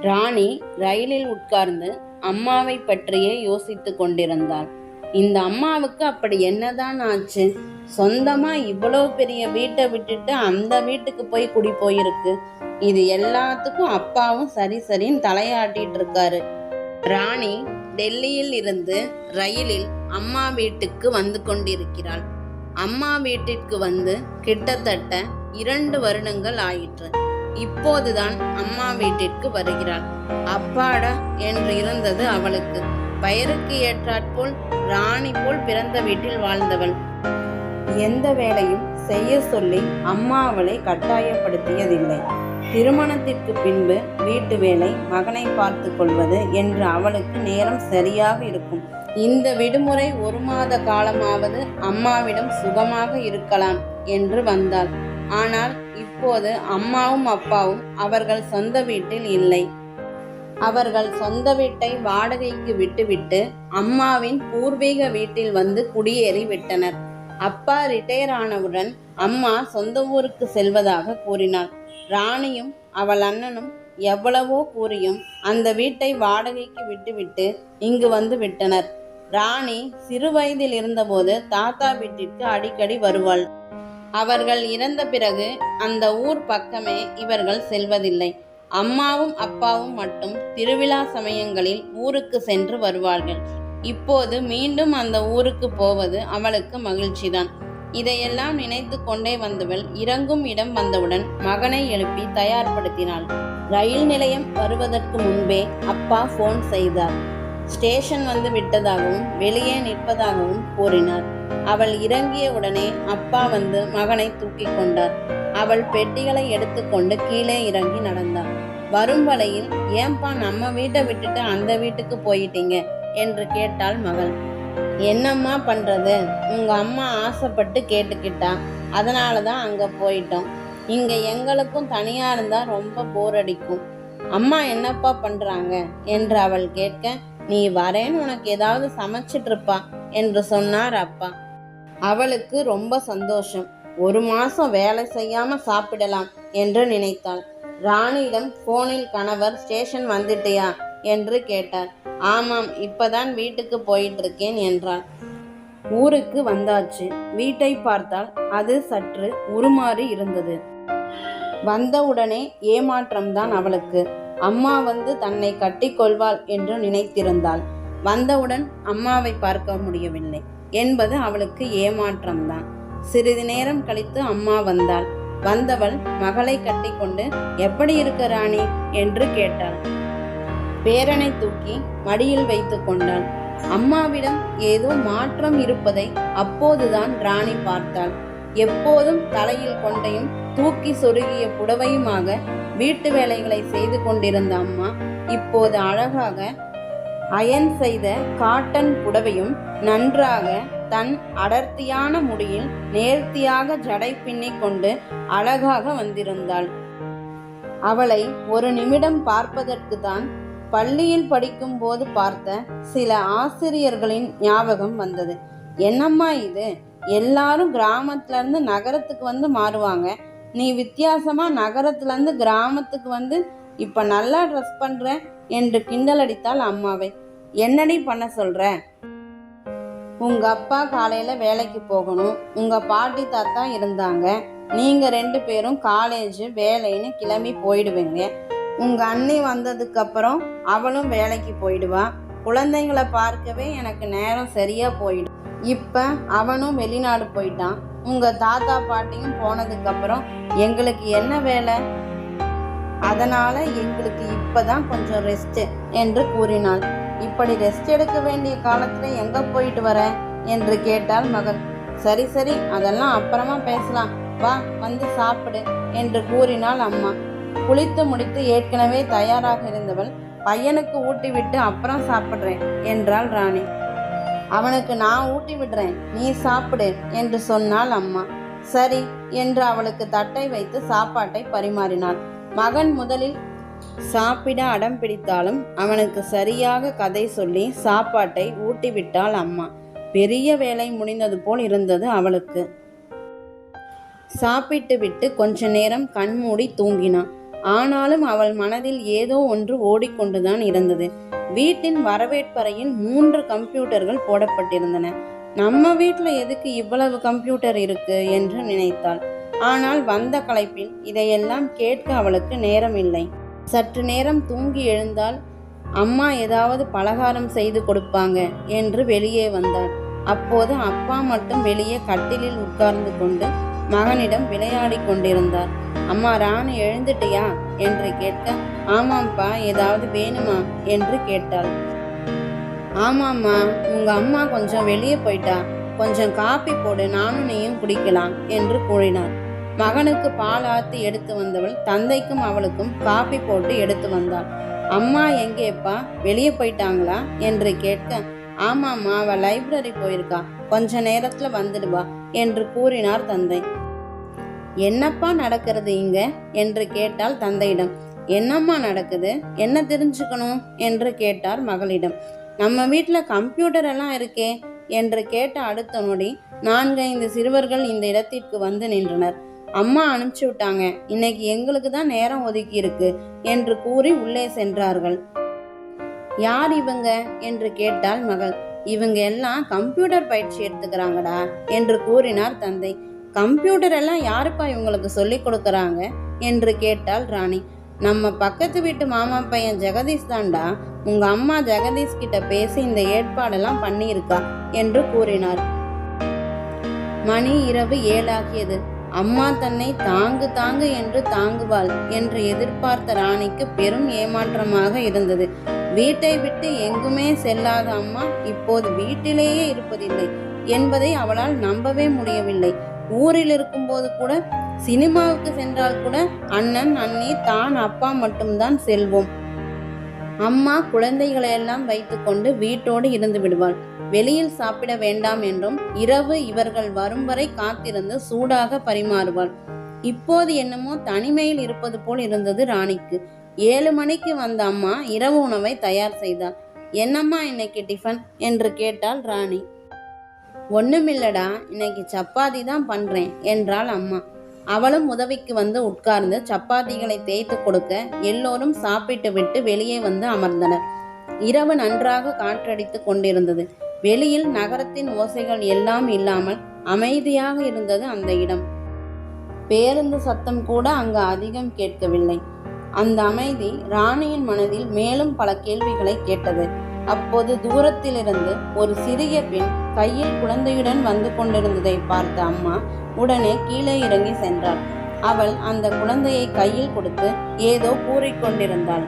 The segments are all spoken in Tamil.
ராணி ரயிலில் உட்கார்ந்து அம்மாவை பற்றியே யோசித்துக் கொண்டிருந்தாள். இந்த அம்மாவுக்கு அப்படி என்னதான் ஆச்சு? சொந்தமா இவ்வளோ பெரிய வீட்டை விட்டுட்டு அந்த வீட்டுக்கு போய் குடி போயிருக்கு. இது எல்லாத்துக்கும் அப்பாவும் சரி சரின்னு தலையாட்டிட்டு இருக்காரு. ராணி டெல்லியில் இருந்து ரயிலில் அம்மா வீட்டுக்கு வந்து கொண்டிருக்கிறாள். அம்மா வீட்டிற்கு வந்து கிட்டத்தட்ட இரண்டு வருடங்கள் ஆயிற்று. இப்போதுதான் அம்மா வீட்டிற்கு வருகிறாள். அப்பாடா என்று இருந்தது அவளுக்கு. பெயருக்கு ஏற்றாற்போல் ராணி போல் பிறந்த வீட்டில் வாழ்ந்தவள். எந்த வேலையும் செய்ய சொல்லி அம்மா அவளை கட்டாயப்படுத்தியதில்லை. திருமணத்திற்கு பின்பு வீட்டு வேலை மகனை பார்த்து கொள்வது என்று அவளுக்கு நேரம் சரியாக இருக்கும். இந்த விடுமுறை ஒரு மாத காலமாவது அம்மாவிடம் சுகமாக இருக்கலாம் என்று வந்தாள். ஆனால் இப்போது அம்மாவும் அப்பாவும் அவர்கள் சொந்த வீட்டில் இல்லை. அவர்கள் சொந்த வீட்டை வாடகைக்கு விட்டுவிட்டு அம்மாவின் பூர்வீக வீட்டில் வந்து குடியேறி விட்டனர். அப்பா ரிட்டையர் ஆனவுடன் அம்மா சொந்த ஊருக்கு செல்வதாக கூறினாள் ராணியும் அவள் அண்ணனும் எவ்வளவோ கூறியும் அந்த வீட்டை வாடகைக்கு விட்டுவிட்டு இங்கு வந்து விட்டனர். ராணி சிறு வயதில் இருந்தபோது தாத்தா வீட்டிற்கு அடிக்கடி வருவாள். அவர்கள் இறந்த பிறகு அந்த ஊர் பக்கமே இவர்கள் செல்வதில்லை. அம்மாவும் அப்பாவும் மட்டும் திருவிழா சமயங்களில் ஊருக்கு சென்று வருவார்கள். இப்போது மீண்டும் அந்த ஊருக்கு போவது அவளுக்கு மகிழ்ச்சிதான். இதையெல்லாம் நினைத்து கொண்டே வந்தவள் இறங்கும் இடம் வந்தவுடன் மகனை எழுப்பி தயார்படுத்தினாள். ரயில் நிலையம் வருவதற்கு முன்பே அப்பா ஃபோன் செய்தார். ஸ்டேஷன் வந்து விட்டதாகவும் வெளியே நிற்பதாகவும் கூறினார். அவள் இறங்கிய உடனே அப்பா வந்து மகனை தூக்கி கொண்டார். அவள் பெட்டிகளை எடுத்துக்கொண்டு கீழே இறங்கி நடந்தாள் வரும் வழியில் ஏன்பா நம்ம வீட்டை விட்டுட்டு அந்த வீட்டுக்கு போயிட்டீங்க? என்று கேட்டாள் மகள். என்னம்மா பண்றது? உங்க அம்மா ஆசைப்பட்டு கேட்டுக்கிட்டா. அதனால தான் அங்க போயிட்டோம். இங்க எங்களுக்கும் தனியா இருந்தா ரொம்ப போர் அடிக்கும். அம்மா என்னப்பா பண்றாங்க? என்று அவள் கேட்க நீ வரேன்னு உனக்கு ஏதாவது சமைச்சிட்டு இருப்பா என்று சொன்னார் அப்பா. அவளுக்கு ரொம்ப சந்தோஷம். ஒரு மாசம் வேலை செய்யாம சாப்பிடலாம் என்று நினைத்தாள். ராணியிடம் போனில் கணவர் ஸ்டேஷன் வந்துட்டியா என்று கேட்டார். ஆமாம் இப்பதான் வீட்டுக்கு போயிட்டு இருக்கேன் என்றாள் ஊருக்கு வந்தாச்சு. வீட்டை பார்த்தால் அது சற்று உருமாறி இருந்தது. வந்தவுடனே ஏமாற்றம்தான் அவளுக்கு. அம்மா வந்து தன்னை கட்டிக்கொள்வாள் என்று நினைத்திருந்தாள். வந்தவுடன் அம்மாவை பார்க்க முடியவில்லை. என்பது அவளுக்கு ஏமாற்றம்தான். சிறிது நேரம் கழித்து அம்மா வந்தாள். வந்தவள் மகளை கட்டிக்கொண்டு எப்படி இருக்க ராணி? என்று கேட்டாள். பேரனை தூக்கி மடியில் வைத்து கொண்டாள். அம்மாவிடம் ஏதோ மாற்றம் இருப்பதை அப்போதுதான் ராணி பார்த்தாள். எப்போதும் தலையில் கொண்டையும் தூக்கி சொருகிய புடவையுமாக வீட்டு வேலைகளை செய்து கொண்டிருந்த அம்மா இப்போது அழகாக அயன் செய்த காட்டன் புடவையும் நன்றாக தன் அடர்த்தியான முடியில் நேர்த்தியாக ஜடை பின்னிக் கொண்டு அழகாக வந்திருந்தாள். அவளை ஒரு நிமிடம் பார்ப்பதற்கு தான் பள்ளியில் படிக்கும் போது பார்த்த சில ஆசிரியர்களின் ஞாபகம் வந்தது. என்னம்மா இது? எல்லாரும் கிராமத்துல இருந்து நகரத்துக்கு வந்து மாறுவாங்க. நீ வித்தியாசமாக நகரத்துலேருந்து கிராமத்துக்கு வந்து இப்போ நல்லா ட்ரெஸ் பண்ணுற என்று கிண்டல் அடித்தாள் அம்மாவை. என்னடி பண்ண சொல்கிற உங்கள் அப்பா காலையில் வேலைக்கு போகணும். உங்கள் பாட்டி தாத்தா இருந்தாங்க. நீங்கள் ரெண்டு பேரும் காலேஜ் வேலைன்னு கிளம்பி போயிடுவீங்க. உங்கள் அண்ணி வந்ததுக்கப்புறம் அவளும் வேலைக்கு போயிடுவா. குழந்தைங்களை பார்க்கவே எனக்கு நேரம் சரியாக போயிடும். இப்போ அவனும் வெளிநாடு போயிட்டான். உங்கள் தாத்தா பாட்டியும் போனதுக்கப்புறம் எங்களுக்கு என்ன வேலை? அதனால் எங்களுக்கு இப்போ தான் கொஞ்சம் ரெஸ்ட்டு என்று கூறினாள். இப்படி ரெஸ்ட் எடுக்க வேண்டிய காலத்தில் எங்கே போயிட்டு வர? என்று கேட்டாள் மகள் சரி சரி அதெல்லாம் அப்புறமா பேசலாம். வா வந்து சாப்பிடு என்று கூறினாள் அம்மா. குளித்து முடித்து ஏற்கனவே தயாராக இருந்தவள் பையனுக்கு ஊட்டிவிட்டு அப்புறம் சாப்பிட்றேன் என்றாள் ராணி. அவனுக்கு நான் ஊட்டி விடுறேன். நீ சாப்பிடு என்று சொன்னாள் அம்மா. சரி என்று அவளுக்கு தட்டை வைத்து சாப்பாட்டை பரிமாறினாள். மகன் முதலில் சாப்பிட அடம் பிடித்தாலும் அவனுக்கு சரியாக கதை சொல்லி சாப்பாட்டை ஊட்டிவிட்டாள் அம்மா. பெரிய வேலை முடிந்தது போல் இருந்தது அவளுக்கு. சாப்பிட்டு விட்டு கொஞ்ச நேரம் கண்மூடி தூங்கினான். ஆனாலும் அவள் மனதில் ஏதோ ஒன்று ஓடிக்கொண்டுதான் இருந்தது. வீட்டின் வரவேற்பறையில் மூன்று கம்ப்யூட்டர்கள் போடப்பட்டிருந்தன. நம்ம வீட்டில் எதுக்கு இவ்வளவு கம்ப்யூட்டர் இருக்கு என்று நினைத்தாள். ஆனால் வந்த களைப்பில் இதையெல்லாம் கேட்க அவளுக்கு நேரமில்லை. சற்று நேரம் தூங்கி எழுந்தால் அம்மா ஏதாவது பலகாரம் செய்து கொடுப்பாங்க என்று வெளியே வந்தாள். அப்போது அப்பா மட்டும் வெளியே கட்டிலில் உட்கார்ந்து கொண்டு மகனிடம் விளையாடி கொண்டிருந்தார். அம்மா ராணி எழுந்துட்டியா? என்று கேட்க ஆமாம்ப்பா ஏதாவது வேணுமா? என்று கேட்டாள். ஆமாம்மா உங்க அம்மா கொஞ்சம் வெளியே போயிட்டா. கொஞ்சம் காப்பி போடு நானும் நீயும் குடிக்கலாம் என்று கூறினார். மகனுக்கு பால் ஆத்தி எடுத்து வந்தவள் தந்தைக்கும் அவளுக்கும் காப்பி போட்டு எடுத்து வந்தாள். அம்மா எங்கேப்பா? வெளியே போயிட்டாங்களா? என்று கேட்க ஆமாம்மா அவள் லைப்ரரி போயிருக்கா. கொஞ்ச நேரத்துல வந்துடுவா என்று கூறினார் தந்தை. என்னப்பா நடக்கிறது இங்க? என்று கேட்டால் தந்தையிடம். என்னம்மா நடக்குது? என்ன தெரிஞ்சுக்கணும்? என்று கேட்டார் மகளிடம். நம்ம வீட்டில் கம்ப்யூட்டர் எல்லாம் இருக்கே என்று கேட்ட அடுத்த நொடி நான்கைந்து சிறுவர்கள் இந்த இடத்திற்கு வந்து நின்றனர். அம்மா அனுப்பிச்சு விட்டாங்க. இன்னைக்கு எங்களுக்கு தான் நேரம் ஒதுக்கி இருக்கு என்று கூறி உள்ளே சென்றார்கள். யார் இவங்க? என்று கேட்டாள் மகள். இவங்க எல்லாம் கம்ப்யூட்டர் பயிற்சி எடுத்துக்கிறாங்கடா என்று கூறினார் தந்தை. கம்ப்யூட்டர் எல்லாம் யாருப்பா இவங்களுக்கு சொல்லி கொடுக்குறாங்க என்று கேட்டாள் ராணி. நம்ம பக்கத்து வீட்டு மாமா பையன் ஜெகதீஷ் தாண்டா உங்க அம்மா ஜெகதீஷ் கிட்ட பேசி இந்த ஏற்பாடெல்லாம் பண்ணியிருக்கா என்று கூறினார். மணி இரவு ஏழாகியது. அம்மா தன்னை தாங்கு தாங்கு என்று தாங்குவாள் என்று எதிர்பார்த்த ராணிக்கு பெரும் ஏமாற்றமாக இருந்தது. வீட்டை விட்டு எங்குமே செல்லாத அம்மா இப்போது வீட்டிலேயே இருப்பதில்லை என்பதை அவளால் நம்பவே முடியவில்லை. ஊரில் இருக்கும்போது கூட சினிமாவுக்கு சென்றால் கூட அண்ணன் அண்ணி தான் அப்பா மட்டும்தான் செல்வோம். அம்மா குழந்தைகளையெல்லாம் வைத்துக்கொண்டு வீட்டோடு இருந்து விடுவாள். வெளியில் சாப்பிட வேண்டாம் என்றும் இரவு இவர்கள் வரும் வரை காத்திருந்து சூடாக பரிமாறுவாள். இப்போது என்னமோ தனிமையில் இருப்பது போல் இருந்தது ராணிக்கு. ஏழு மணிக்கு வந்த அம்மா இரவு உணவை தயார் செய்தாள். என்னம்மா இன்னைக்கு டிஃபன்? என்று கேட்டாள் ராணி. ஒண்ணுமில்லடா இன்னைக்கு சப்பாத்தி தான் பண்றேன் என்றாள் அம்மா. அவளும் உதவிக்கு வந்து உட்கார்ந்து சப்பாத்திகளை தேய்த்து கொடுக்க எல்லோரும் சாப்பிட்டு விட்டு வெளியே வந்து அமர்ந்தனர். இரவு நன்றாக காற்றடித்து கொண்டிருந்தது. வெளியில் நகரத்தின் ஓசைகள் எல்லாம் இல்லாமல் அமைதியாக இருந்தது அந்த இடம். பேருந்து சத்தம் கூட அங்கு அதிகம் கேட்கவில்லை. அந்த அமைதி ராணியின் மனதில் மேலும் பல கேள்விகளை கேட்டது. அப்போது தூரத்திலிருந்து ஒரு சிறிய பெண் கையில் குழந்தையுடன் வந்து கொண்டிருந்ததை பார்த்த அம்மா உடனே கீழே இறங்கி சென்றாள். அவள் அந்த குழந்தையை கையில் கொடுத்து ஏதோ கூறிக்கொண்டிருந்தாள்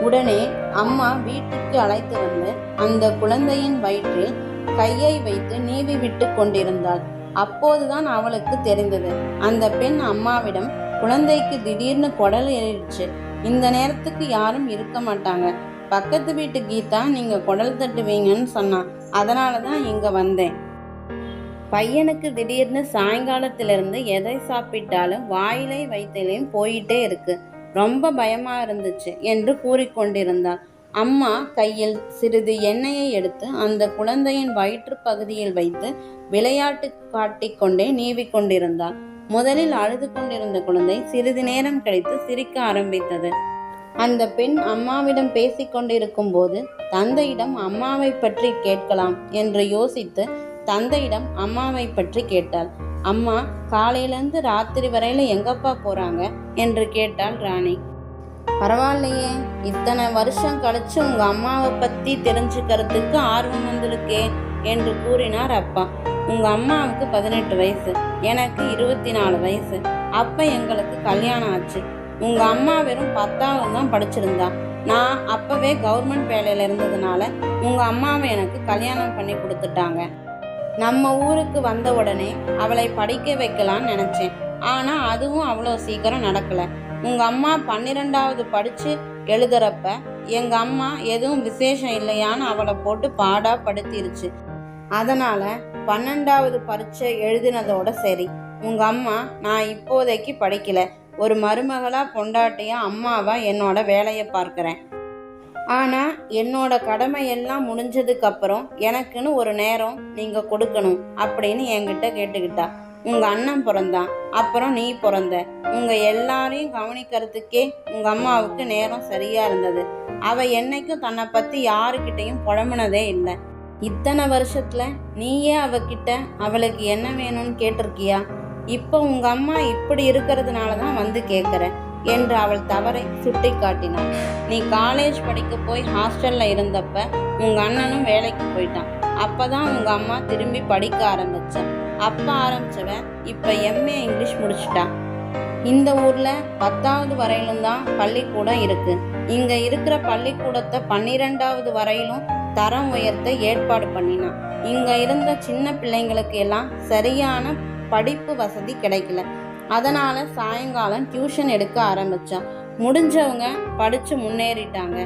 உடனே அம்மா வீட்டுக்கு அழைத்து வந்து அந்த குழந்தையின் வயிற்றில் கையை வைத்து நீவி விட்டு கொண்டிருந்தாள். அப்போதுதான் அவளுக்கு தெரிந்தது. அந்த பெண் அம்மாவிடம் குழந்தைக்கு திடீர்னு குடல் ஏறிடுச்சு. இந்த நேரத்துக்கு யாரும் இருக்க மாட்டாங்க. பக்கத்து வீட்டு கீதா நீங்க குடல் தட்டுவீங்கன்னு சொன்னான் அதனால தான் இங்க வந்தேன். பையனுக்கு திடீர்னு சாயங்காலத்திலிருந்து எதை சாப்பிட்டாலும் வாயிலை வயிற்றிலையும் போயிட்டே இருக்கு. ரொம்ப பயமா இருந்துச்சு என்று கூறிக்கொண்டிருந்தாள். அம்மா கையில் சிறிது எண்ணெயை எடுத்து அந்த குழந்தையின் வயிற்று பகுதியில் வைத்து விளையாட்டு காட்டிக்கொண்டே நீவி கொண்டிருந்தாள். முதலில் அழுது கொண்டிருந்த குழந்தை சிறிது நேரம் கழித்து சிரிக்க ஆரம்பித்தது. அந்த பெண் அம்மாவிடம் பேசிக்கொண்டிருக்கும் போது தந்தையிடம் அம்மாவை பற்றி கேட்கலாம் என்று யோசித்து தந்தையிடம் அம்மாவை பற்றி கேட்டாள். அம்மா காலையிலேருந்து ராத்திரி வரையில எங்கப்பா போறாங்க? என்று கேட்டாள் ராணி. பரவாயில்லையே இத்தனை வருஷம் கழிச்சு உங்க அம்மாவை பத்தி தெரிஞ்சுக்கிறதுக்கு ஆர்வம் வந்திருக்கே என்று கூறினார் அப்பா. உங்க அம்மாவுக்கு பதினெட்டு வயசு எனக்கு இருபத்தி நாலு வயசு. அப்ப எங்களுக்கு கல்யாணம் ஆச்சு. உங்க அம்மா வெறும் பத்தாவது தான் படிச்சிருந்தா. நான் அப்பவே கவர்மெண்ட் வேலையில இருந்ததுனால உங்க அம்மாவை எனக்கு கல்யாணம் பண்ணி கொடுத்துட்டாங்க. நம்ம ஊருக்கு வந்த உடனே அவளை படிக்க வைக்கலான்னு நினைச்சேன். ஆனா அதுவும் அவ்வளோ சீக்கிரம் நடக்கல. உங்க அம்மா பன்னிரெண்டாவது படிச்சு எழுதுறப்ப எங்க அம்மா எதுவும் விசேஷம் இல்லையான்னு அவளை போட்டு பாடா படுத்திருச்சு. அதனால பன்னெண்டாவது பரீட்சை எழுதினதோட சரி. உங்க அம்மா நான் இப்போதைக்கு படிக்கலை. ஒரு மருமகளாக பொண்டாட்டியாக அம்மாவாக என்னோட வேலையை பார்க்குறேன். ஆனால் என்னோட கடமை எல்லாம் எனக்குன்னு ஒரு நேரம் நீங்கள் கொடுக்கணும் அப்படின்னு என்கிட்ட கேட்டுக்கிட்டா. உங்கள் அண்ணன் பிறந்தான் அப்புறம் நீ பிறந்த. உங்கள் எல்லாரையும் கவனிக்கிறதுக்கே உங்கள் அம்மாவுக்கு நேரம் சரியாக இருந்தது. அவள் என்னைக்கும் தன்னை பற்றி யாருக்கிட்டேயும் புழம்புனதே இல்லை. இத்தனை வருஷத்தில் நீயே அவகிட்ட அவளுக்கு என்ன வேணும்னு கேட்டிருக்கியா? இப்போ உங்க அம்மா இப்படி இருக்கிறதுனால தான் வந்து கேட்குறேன் என்று அவள் தவறை சுட்டி காட்டினாள் நீ காலேஜ் படிக்க போய் ஹாஸ்டல்ல இருந்தப்ப உங்க அண்ணனும் வேலைக்கு போயிட்டான். அப்பதான் உங்க அம்மா திரும்பி படிக்க ஆரம்பிச்ச. அப்ப ஆரம்பிச்சவன் இப்ப எம்ஏ இங்கிலீஷ் முடிச்சிட்டான் இந்த ஊர்ல பத்தாவது வரையிலும் தான் பள்ளிக்கூடம் இருக்கு. இங்க இருக்கிற பள்ளிக்கூடத்தை பன்னிரெண்டாவது வரையிலும் தரம் உயர்த்த ஏற்பாடு பண்ணினான். இங்க இருந்த சின்ன பிள்ளைங்களுக்கு எல்லாம் சரியான படிப்பு வசதி கிடைக்கல. அதனால சாயங்காலம் டியூஷன் எடுக்க ஆரம்பித்தான் முடிஞ்சவங்க படித்து முன்னேறிட்டாங்க.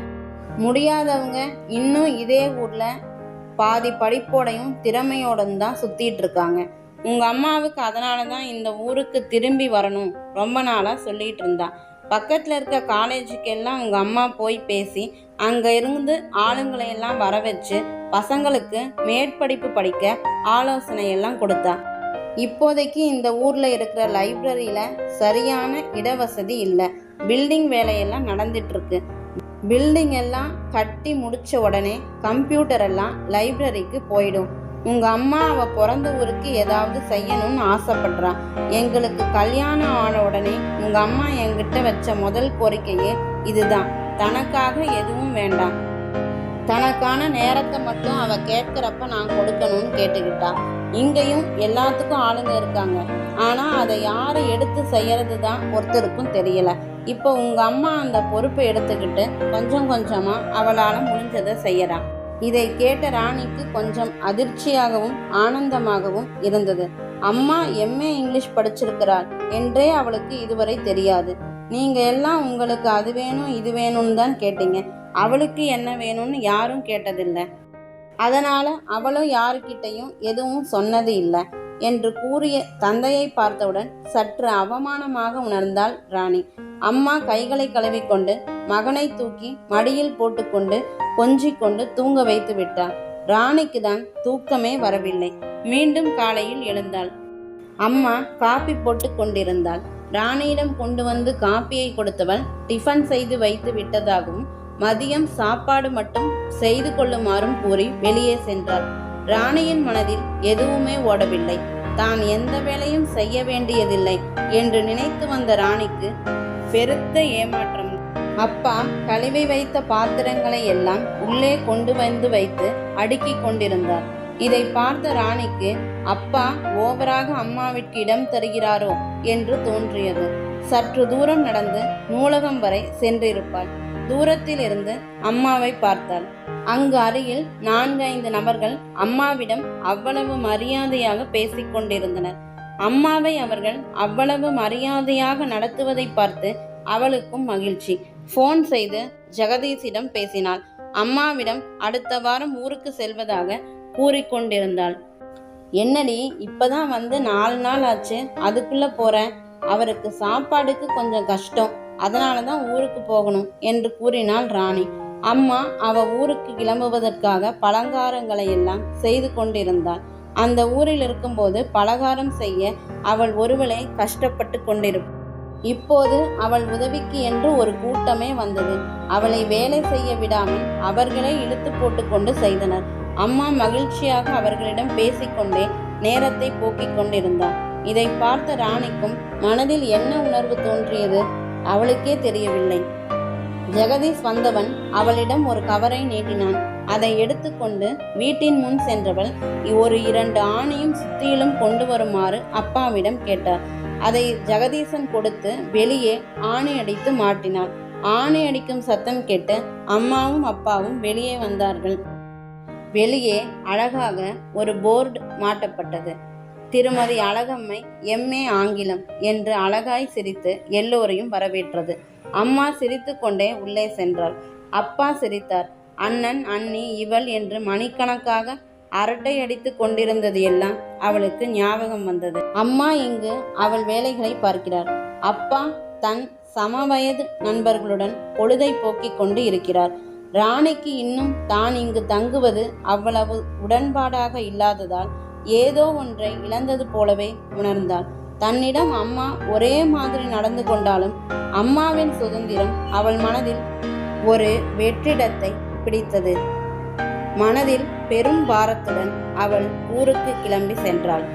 முடியாதவங்க இன்னும் இதே ஊரில் பாதி படிப்போடையும் திறமையோடும் தான் சுற்றிட்டு இருக்காங்க. உங்கள் அம்மாவுக்கு அதனால தான் இந்த ஊருக்கு திரும்பி வரணும். ரொம்ப நாளாக சொல்லிகிட்டு இருந்தா. பக்கத்தில் இருக்க காலேஜுக்கு எல்லாம் அம்மா போய் பேசி அங்கே இருந்து ஆளுங்களையெல்லாம் வர வச்சு பசங்களுக்கு மேற்படிப்பு படிக்க ஆலோசனை எல்லாம் கொடுத்தா. இப்போதைக்கு இந்த ஊரில் இருக்கிற லைப்ரரியில் சரியான இடவசதி இல்லை. பில்டிங் வேலையெல்லாம் நடந்துட்டுருக்கு பில்டிங் எல்லாம் கட்டி முடித்த உடனே கம்ப்யூட்டர் எல்லாம் லைப்ரரிக்கு போயிடும். உங்கள் அம்மா அவள் பிறந்த ஊருக்கு ஏதாவது செய்யணும்னு ஆசைப்படுறா. எங்களுக்கு கல்யாணம் ஆன உடனே உங்கள் அம்மா என்கிட்ட வச்ச முதல் கோரிக்கையே இதுதான். தனக்காக எதுவும் வேண்டாம். தனக்கான நேரத்தை மட்டும் அவள் கேட்குறப்ப நான் கொடுக்கணும்னு கேட்டுக்கிட்டா. இங்கேயும் எல்லாத்துக்கும் ஆளுங்க இருக்காங்க. ஆனால் அதை யார் எடுத்து செய்யறது தான் ஒருத்தருக்கும் தெரியல. இப்போ உங்க அம்மா அந்த பொறுப்பை எடுத்துக்கிட்டு கொஞ்சம் கொஞ்சமாக அவளால் முடிஞ்சதை செய்யறான் இதை கேட்ட ராணிக்கு கொஞ்சம் அதிர்ச்சியாகவும் ஆனந்தமாகவும் இருந்தது. அம்மா எம்ஏ இங்கிலீஷ் படிச்சிருக்கிறாள். என்றே அவளுக்கு இதுவரை தெரியாது. நீங்க எல்லாம் உங்களுக்கு அது வேணும் இது வேணும்னு தான் கேட்டீங்க. அவளுக்கு என்ன வேணும்னு யாரும் கேட்டதில்லை. அதனால அவளும் யாருக்கிட்டையும் எதுவும் சொன்னது இல்லை என்று கூறிய தந்தையை பார்த்தவுடன் சற்று அவமானமாக உணர்ந்தாள் ராணி. அம்மா கைகளை கழுவிக்கொண்டு மகனை தூக்கி மடியில் போட்டுக்கொண்டு கொஞ்சிக் கொண்டு தூங்க வைத்து விட்டார் ராணிக்கு தான் தூக்கமே வரவில்லை. மீண்டும் காலையில் எழுந்தாள். அம்மா காப்பி போட்டு கொண்டிருந்தாள். ராணியிடம் கொண்டு வந்து காப்பியை கொடுத்தவள் டிஃபன் செய்து வைத்து விட்டதாகவும் மதியம் சாப்பாடு மட்டும் செய்து கொள்ளுமாறும் கூறி வெளியே சென்றார். ராணியின் மனதில் எதுவுமே ஓடவில்லை. தான் எந்த வேலையும் செய்ய வேண்டியதில்லை என்று நினைத்து வந்த ராணிக்கு பெருத்த ஏமாற்றம். அப்பா கழுவி வைத்த பாத்திரங்களை எல்லாம் உள்ளே கொண்டு வந்து வைத்து அடுக்கிக் கொண்டிருந்தார். இதை பார்த்த ராணிக்கு அப்பா ஓவராக அம்மாவிற்கு இடம் தருகிறாரோ? என்று தோன்றியது. சற்று தூரம் நடந்து நூலகம் வரை சென்றிருப்பாள். தூரத்தில் இருந்து அம்மாவை பார்த்தாள். அங்கு அருகில் நான்கு ஐந்து நபர்கள் அம்மாவிடம் அவ்வளவு மரியாதையாக பேசிக் கொண்டிருந்தனர். அம்மாவை அவர்கள் அவ்வளவு மரியாதையாக நடத்துவதை பார்த்து அவளுக்கும் மகிழ்ச்சி. ஃபோன் செய்து ஜெகதீஷிடம் பேசினாள். அம்மாவிடம் அடுத்த வாரம் ஊருக்கு செல்வதாக கூறிக்கொண்டிருந்தாள் என்னடி இப்பதான் வந்து நாலு நாள் ஆச்சு. அதுக்குள்ள போற. அவருக்கு சாப்பாடுக்கு கொஞ்சம் கஷ்டம். அதனால தான் ஊருக்கு போகணும் என்று கூறினாள் ராணி. அம்மா அவ ஊருக்கு கிளம்புவதற்காக பலகாரங்களை எல்லாம் செய்து கொண்டிருந்தாள். அந்த ஊரில் இருக்கும்போது பலகாரம் செய்ய அவள் ஒருவளை கஷ்டப்பட்டு கொண்டிருப்பாள் இப்போது அவள் உதவிக்கு என்று ஒரு கூட்டமே வந்தது. அவளை வேலை செய்ய விடாமல் அவர்களே இழுத்து போட்டுக்கொண்டு செய்தனர். அம்மா மகிழ்ச்சியாக அவர்களிடம் பேசிக்கொண்டே நேரத்தை போக்கிக் கொண்டிருந்தார் இதை பார்த்த ராணிக்கும் மனதில் என்ன உணர்வு தோன்றியது? அவளுக்கே தெரியவில்லை. ஜெகதீஷ் வந்தவன் அவளிடம் ஒரு கவரை நீட்டினான். அதை எடுத்துக்கொண்டு வீட்டின் முன் சென்றவள் ஒரு இரண்டு ஆணையும் சுத்தியிலும் கொண்டு வருமாறு அப்பாவிடம் கேட்டார். அதை ஜெகதீசன் கொடுத்து வெளியே ஆணை அடித்து மாட்டினாள் ஆணை அடிக்கும் சத்தம் கேட்டு அம்மாவும் அப்பாவும் வெளியே வந்தார்கள். வெளியே அழகாக ஒரு போர்டு மாட்டப்பட்டது. திருமதி அழகம்மை எம்ஏ ஆங்கிலம் என்று அழகாய் சிரித்து எல்லோரையும் வரவேற்றது. அம்மா சிரித்து கொண்டே உள்ளே சென்றாள். அப்பா சிரித்தார். அண்ணன் அண்ணி இவள் என்று மணிக்கணக்காக அரட்டை அடித்து கொண்டிருந்தது எல்லாம் அவளுக்கு ஞாபகம் வந்தது. அம்மா இங்கு அவள் வேலைகளை பார்க்கிறார். அப்பா தன் சமவயது நண்பர்களுடன் பொழுதை போக்கிக் கொண்டு இருக்கிறார். ராணிக்கு இன்னும் தான் இங்கு தங்குவது அவ்வளவு உடன்பாடாக இல்லாததால் ஏதோ ஒன்றை இழந்தது போலவே உணர்ந்தாள். தன்னிடம் அம்மா ஒரே மாதிரி நடந்து கொண்டாலும் அம்மாவின் சுதந்திரம் அவள் மனதில் ஒரு வெற்றிடத்தை பிடித்தது. மனதில் பெரும் பாரத்துடன் அவள் ஊருக்கு கிளம்பி சென்றாள்.